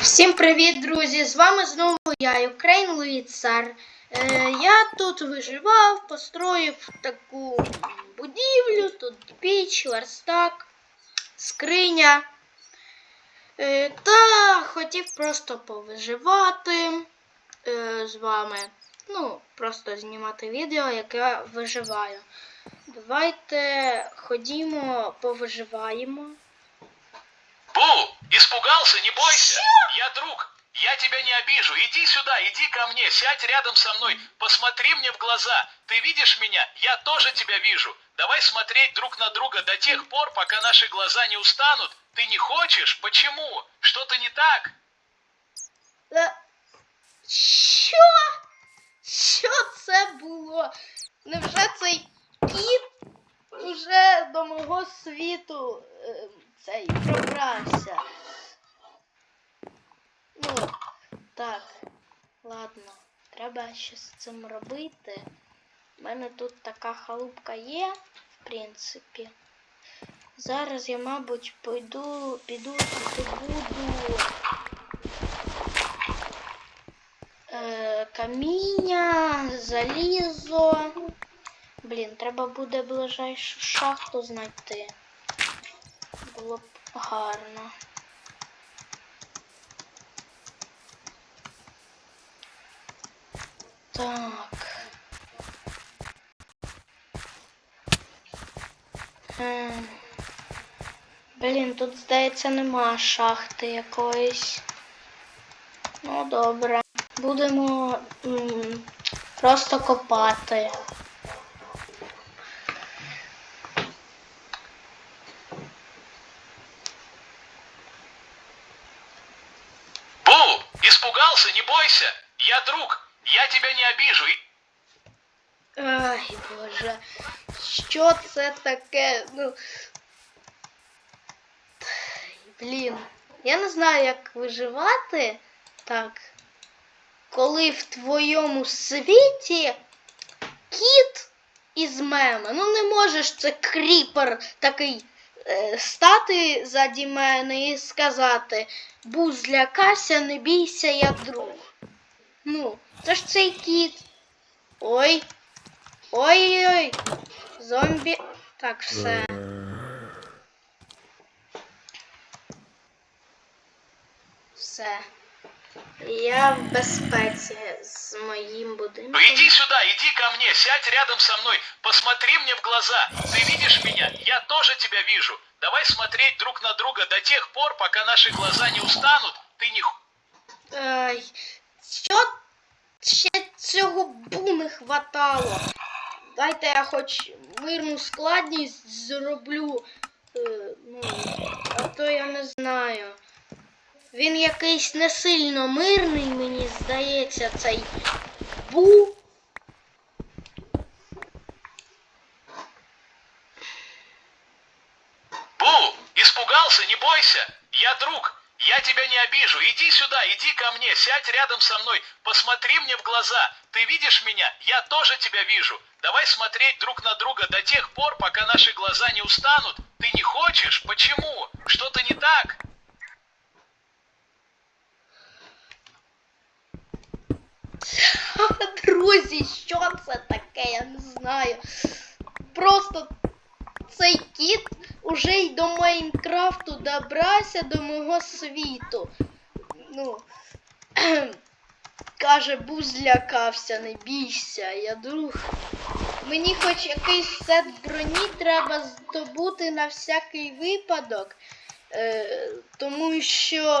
Всім привіт, друзі! З вами знову я, Україн Луїцар. Е, я тут виживав, построїв таку будівлю, тут піч, верстак, скриня. Е, та хотів просто повиживати е, з вами. Ну, просто знімати відео, як я виживаю. Давайте ходімо, повиживаємо. Бу, испугался, не бойся. Я друг. Я тебя не обижу. Иди сюда, иди ко мне, сядь рядом со мной, посмотри мне в глаза. Ты видишь меня? Я тоже тебя вижу. Давай смотреть друг на друга до тех пор, пока наши глаза не устанут. Ты не хочешь? Почему? Что-то не так? Е, Що? Що це було? Невже цей кіт уже до мого світу цей пробрався? Так, ладно, треба щось з цим робити. У мене тут така халупка є, в принципі. Зараз я, мабуть, пойду, піду буду е, каміння, залізо. Блін, треба буде ближайшу шахту знайти. Було б гарно. Так. Ем. Блін, тут, здається, нема шахти якоїсь. Ну, добре. Будемо м, просто копати. Бу, испугался, не бойся. Я друг. Я тебя не обижу. Ай, боже, що це таке? Ну. Блін, я не знаю, як виживати так. Коли в твоєму світі кіт із меми. Ну не можеш це кріпер такий е, стати заді мене і сказати Бу, злякався, не бійся, я друг. Ну, це ж цей кіт. Ой. Ой-ой-ой. Зомбі. Так, все. Все. Я в безпеці з моїм будинком. Ну, Иди сюда, иди ко мне, сядь рядом со мной, посмотри мне в глаза. Ты видишь меня? Я тоже тебя вижу. Давай смотреть друг на друга до тех пор, пока наши глаза не устанут. Ты не... х- Ай, що ще цього бу не хватало? Дайте я хоч мирну складність зроблю. Е, ну, а то я не знаю. Він якийсь не сильно мирний, мені здається, цей бу. Бу, тебя не обижу. Иди сюда, иди ко мне, сядь рядом со мной, посмотри мне в глаза. Ты видишь меня? Я тоже тебя вижу. Давай смотреть друг на друга до тех пор, пока наши глаза не устанут. Ты не хочешь? Почему? Что-то не так? Друзі, що це таке? Я не знаю. Просто цей кіт уже й до Майнкрафту добрався до мого світу. Ну, каже, був злякався, не бійся, я друг. Мені хоч якийсь сет броні треба здобути на всякий випадок. Е, тому що